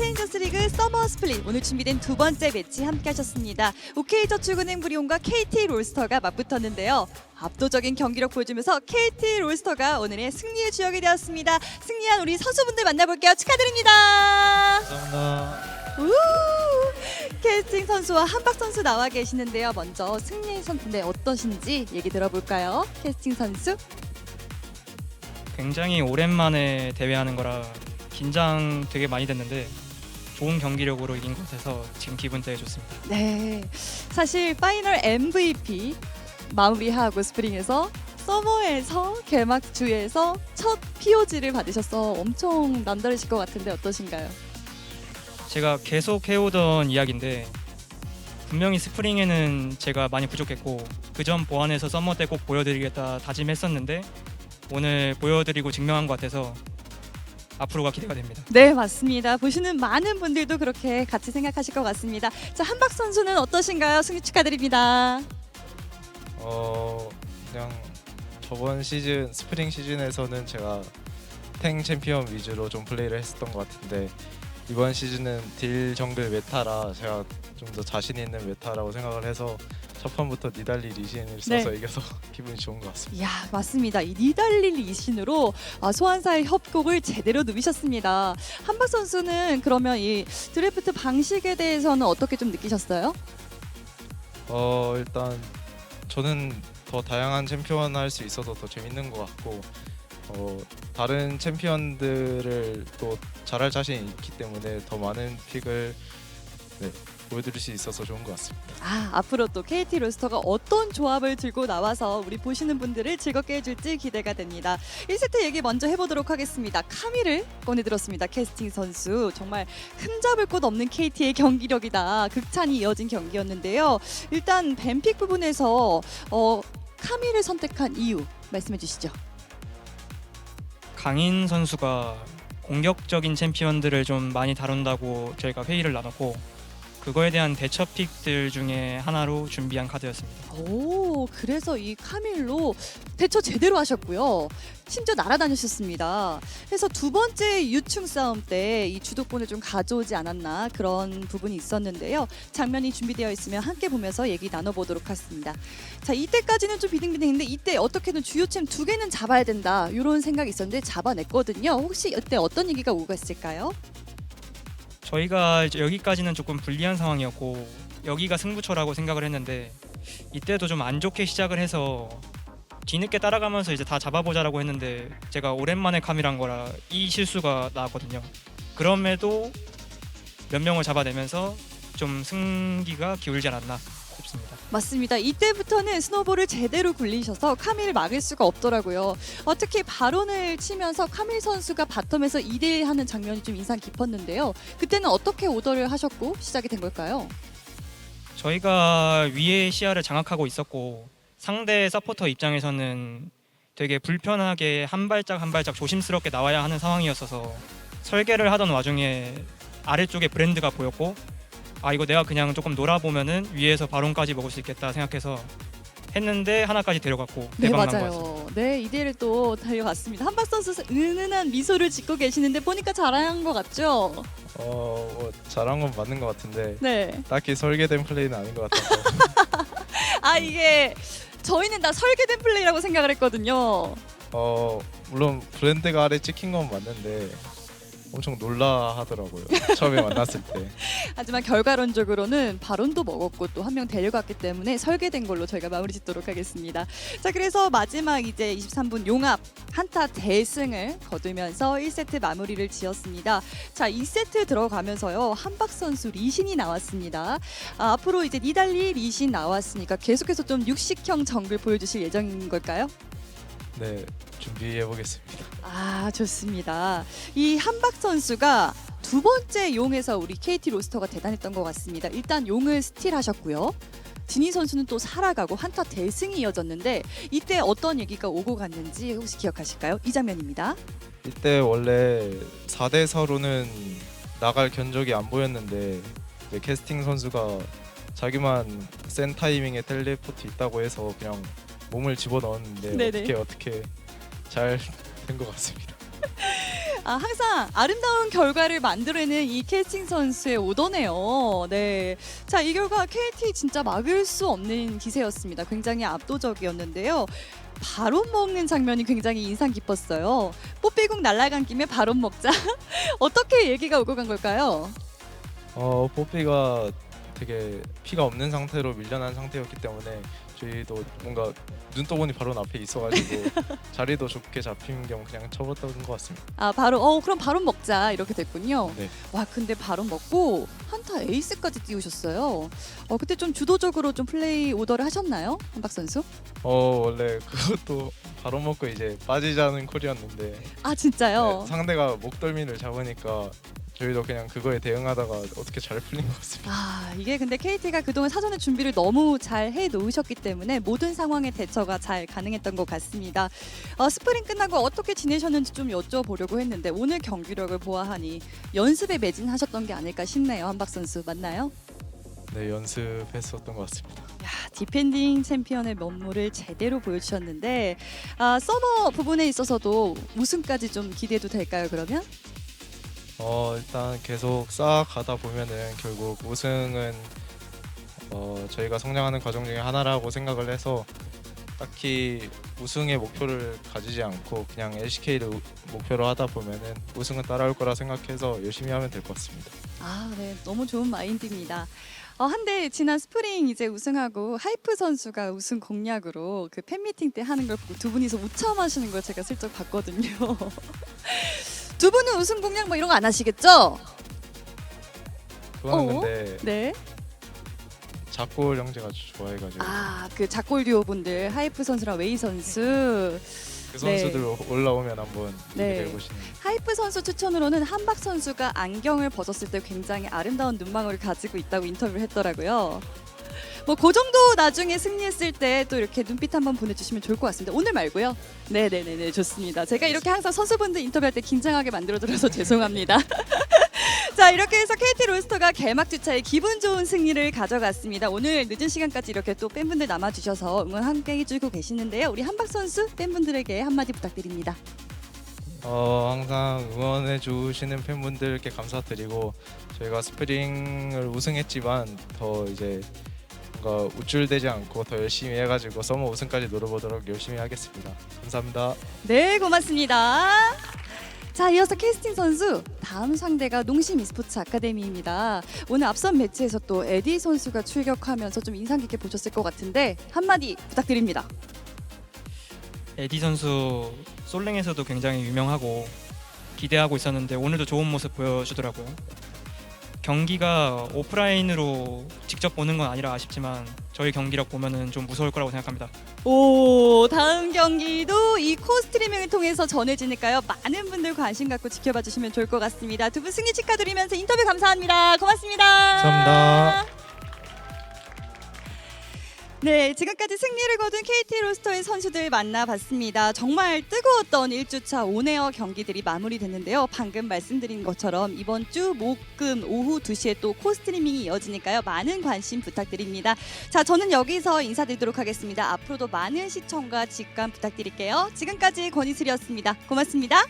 챌린저스 리그 서머 스플릿 오늘 준비된 두 번째 매치 함께 하셨습니다. OK저축은행 브리온과 KT 롤스터가 맞붙었는데요. 압도적인 경기력 보여주면서 KT 롤스터가 오늘의 승리의 주역이 되었습니다. 승리한 우리 선수분들 만나볼게요. 축하드립니다. 감사합니다. 우! 캐스팅 선수와 한박 선수 나와 계시는데요. 먼저 승리 선수인데 어떠신지 얘기 들어볼까요? 캐스팅 선수. 굉장히 오랜만에 대회하는 거라 긴장 되게 많이 됐는데 좋은 경기력으로 이긴 것 같아서 지금 기분 되게 좋습니다. 네. 사실 파이널 MVP 마무리하고 스프링에서 서머에서 개막 주에서 첫 POG를 받으셔서 엄청 남다르실 것 같은데 어떠신가요? 제가 계속 해오던 이야기인데 분명히 스프링에는 제가 많이 부족했고 그 점 보완해서 썸머 때 꼭 보여드리겠다 다짐했었는데 오늘 보여드리고 증명한 것 같아서 앞으로가 기대가 됩니다. 네, 맞습니다. 보시는 많은 분들도 그렇게 같이 생각하실 것 같습니다. 자, 한박 선수는 어떠신가요? 승리 축하드립니다. 어 그냥 저번 시즌 스프링 시즌에서는 제가 탱 챔피언 위주로 좀 플레이를 했었던 것 같은데 이번 시즌은 딜 정글 메타라 제가 좀 더 자신 있는 메타라고 생각을 해서 첫 판부터 니달리 리신을 써서 네. 이겨서 기분이 좋은 것 같습니다. 이야, 맞습니다. 이 니달리 리신으로 아, 소환사의 협곡을 제대로 누비셨습니다. 한박 선수는 그러면 이 드래프트 방식에 대해서는 어떻게 좀 느끼셨어요? 어 일단 저는 더 다양한 챔피언 할 수 있어서 더 재밌는 것 같고 어 다른 챔피언들을 또 잘할 자신이 있기 때문에 더 많은 픽을 네, 보여드릴 수 있어서 좋은 것 같습니다. 아, 앞으로 또 KT 로스터가 어떤 조합을 들고 나와서 우리 보시는 분들을 즐겁게 해줄지 기대가 됩니다. 1세트 얘기 먼저 해보도록 하겠습니다. 카미를 꺼내들었습니다. 캐스팅 선수. 정말 흠잡을 곳 없는 KT의 경기력이다. 극찬이 이어진 경기였는데요. 일단 뱀픽 부분에서 어, 카미를 선택한 이유 말씀해 주시죠. 강인 선수가 공격적인 챔피언들을 좀 많이 다룬다고 저희가 회의를 나눴고 그거에 대한 대처 픽들 중에 하나로 준비한 카드였습니다. 오, 그래서 이 카밀로 대처 제대로 하셨고요. 심지어 날아다니셨습니다. 그래서 두 번째 유충 싸움 때 이 주도권을 좀 가져오지 않았나 그런 부분이 있었는데요. 장면이 준비되어 있으면 함께 보면서 얘기 나눠보도록 하겠습니다. 자, 이때까지는 좀 비등비등했는데 이때 어떻게든 주요챔 두 개는 잡아야 된다 이런 생각이 있었는데 잡아냈거든요. 혹시 이때 어떤 얘기가 오고 있을까요? 저희가 이제 여기까지는 조금 불리한 상황이었고 여기가 승부처라고 생각을 했는데 이때도 좀 안 좋게 시작을 해서 뒤늦게 따라가면서 이제 다 잡아보자라고 했는데 제가 오랜만에 카미란 거라 이 실수가 나왔거든요. 그럼에도 몇 명을 잡아내면서 좀 승기가 기울지 않았나 싶습니다. 맞습니다. 이때부터는 스노볼을 제대로 굴리셔서 카밀을 막을 수가 없더라고요. 어, 특히 바론을 치면서 카밀 선수가 바텀에서 2대1 하는 장면이 좀 인상 깊었는데요. 그때는 어떻게 오더를 하셨고 시작이 된 걸까요? 저희가 위의 시야를 장악하고 있었고 상대 서포터 입장에서는 되게 불편하게 한 발짝 한 발짝 조심스럽게 나와야 하는 상황이었어서 설계를 하던 와중에 아래쪽에 브랜드가 보였고 아 이거 내가 그냥 조금 놀아보면은 위에서 바론까지 먹을 수 있겠다 생각해서 했는데 하나까지 데려갔고 네 대박 난것 같습니다. 맞아요. 네 2대1을 또 달려갔습니다. 한박 선수 은은한 미소를 짓고 계시는데 보니까 잘한 것 같죠? 어 뭐, 잘한 건 맞는 것 같은데 네. 딱히 설계된 플레이는 아닌 것 같아서 아 이게 저희는 다 설계된 플레이라고 생각을 했거든요. 어 물론 브랜드가 아래 찍힌 건 맞는데 엄청 놀라 하더라고요. 처음에 만났을 때. 하지만 결과론적으로는 바론도 먹었고 또 한 명 데려갔기 때문에 설계된 걸로 저희가 마무리 짓도록 하겠습니다. 자 그래서 마지막 이제 23분 용합 한타 대승을 거두면서 1세트 마무리를 지었습니다. 자 2세트 들어가면서요 한박 선수 리신이 나왔습니다. 아, 앞으로 이제 니달리 리신 나왔으니까 계속해서 좀 육식형 정글 보여주실 예정인 걸까요? 네 준비해 보겠습니다. 아 좋습니다. 이 한박 선수가 두 번째 용에서 우리 KT 로스터가 대단했던 것 같습니다. 일단 용을 스틸하셨고요. 진희 선수는 또 살아가고 한타 대승이 이어졌는데 이때 어떤 얘기가 오고 갔는지 혹시 기억하실까요? 이 장면입니다. 이때 원래 4대 4로는 나갈 견적이 안 보였는데 이제 캐스팅 선수가 자기만 센 타이밍에 텔레포트 있다고 해서 그냥 몸을 집어 넣었는데 네네. 어떻게 어떻게 잘 된 것 같습니다. 아, 항상 아름다운 결과를 만들어내는 이 캐스팅 선수의 오더네요. 네. 자, 이 결과 KT 진짜 막을 수 없는 기세였습니다. 굉장히 압도적이었는데요. 바론 먹는 장면이 굉장히 인상 깊었어요. 뽀삐국 날아간 김에 바론 먹자. 어떻게 얘기가 오고 간 걸까요? 어 뽀삐가 되게 피가 없는 상태로 밀려난 상태였기 때문에 저희도 뭔가 눈 떠보니 바로 앞에 있어가지고 자리도 좋게 잡힌 겸 그냥 쳐봤던 것 같습니다. 아, 바로 어, 그럼 바론 먹자. 이렇게 됐군요. 네. 와, 근데 바론 먹고 한타 에이스까지 띄우셨어요. 어, 그때 좀 주도적으로 좀 플레이 오더를 하셨나요? 한박 선수? 어 원래 그것도 바로 먹고 이제 빠지자는 콜이었는데 아, 진짜요? 네, 상대가 목덜미를 잡으니까 저희도 그냥 그거에 대응하다가 어떻게 잘 풀린 것 같습니다. 아 이게 근데 KT가 그동안 사전에 준비를 너무 잘 해 놓으셨기 때문에 모든 상황의 대처가 잘 가능했던 것 같습니다. 어, 스프링 끝나고 어떻게 지내셨는지 좀 여쭤보려고 했는데 오늘 경기력을 보아하니 연습에 매진하셨던 게 아닐까 싶네요. 한박 선수 맞나요? 네 연습했었던 것 같습니다. 야, 디펜딩 챔피언의 면모를 제대로 보여주셨는데 아, 서머 부분에 있어서도 우승까지 좀 기대해도 될까요? 그러면? 어 일단 계속 쌓아 가다 보면은 결국 우승은 어 저희가 성장하는 과정 중에 하나라고 생각을 해서 딱히 우승의 목표를 가지지 않고 그냥 LCK를 목표로 하다 보면은 우승은 따라올 거라 생각해서 열심히 하면 될 것 같습니다. 아, 네, 너무 좋은 마인드입니다. 어, 한데 지난 스프링 이제 우승하고 하이프 선수가 우승 공약으로 그 팬미팅 때 하는 걸 보고 두 분이서 우참하시는 걸 제가 슬쩍 봤거든요. 두 분은 우승 공약 뭐 이런 거 안 하시겠죠? 그거는 어? 근데 네. 작골 형제가 좋아해가지고 아, 그 작골 듀오 분들 하이프 선수랑 웨이 선수. 그 선수들 올라오면 한번 네. 기대해 보시는. 하이프 선수 추천으로는 한박 선수가 안경을 벗었을 때 굉장히 아름다운 눈망울을 가지고 있다고 인터뷰를 했더라고요. 뭐 그 정도 나중에 승리했을 때 또 이렇게 눈빛 한번 보내주시면 좋을 것 같습니다. 오늘 말고요. 네네네네 좋습니다. 제가 이렇게 항상 선수분들 인터뷰할 때 긴장하게 만들어드려서 죄송합니다. 자 이렇게 해서 KT 로스터가 개막 주차에 기분 좋은 승리를 가져갔습니다. 오늘 늦은 시간까지 이렇게 또 팬분들 남아주셔서 응원 함께 해주고 계시는데요. 우리 한박 선수 팬분들에게 한마디 부탁드립니다. 어 항상 응원해 주시는 팬분들께 감사드리고 저희가 스프링을 우승했지만 더 이제 뭔가 우쭐대지 않고 더 열심히 해가지고 서머 우승까지 노려보도록 열심히 하겠습니다. 감사합니다. 네, 고맙습니다. 자, 이어서 캐스팅 선수 다음 상대가 농심 e스포츠 아카데미입니다. 오늘 앞선 매치에서 또 에디 선수가 출격하면서 좀 인상 깊게 보셨을 것 같은데 한마디 부탁드립니다. 에디 선수 솔랭에서도 굉장히 유명하고 기대하고 있었는데 오늘도 좋은 모습 보여주더라고요. 경기가 오프라인으로 직접 보는 건 아니라 아쉽지만 저희 경기력 보면은 좀 무서울 거라고 생각합니다. 오, 다음 경기도 이 코스트리밍을 통해서 전해지니까요. 많은 분들 관심 갖고 지켜봐 주시면 좋을 것 같습니다. 두 분 승리 축하드리면서 인터뷰 감사합니다. 고맙습니다. 감사합니다. 네, 지금까지 승리를 거둔 KT 로스터의 선수들 만나봤습니다. 정말 뜨거웠던 1주차 온에어 경기들이 마무리됐는데요. 방금 말씀드린 것처럼 이번 주 목금 오후 2시에 또 코스트리밍이 이어지니까요. 많은 관심 부탁드립니다. 자, 저는 여기서 인사드리도록 하겠습니다. 앞으로도 많은 시청과 직관 부탁드릴게요. 지금까지 권희슬이었습니다. 고맙습니다.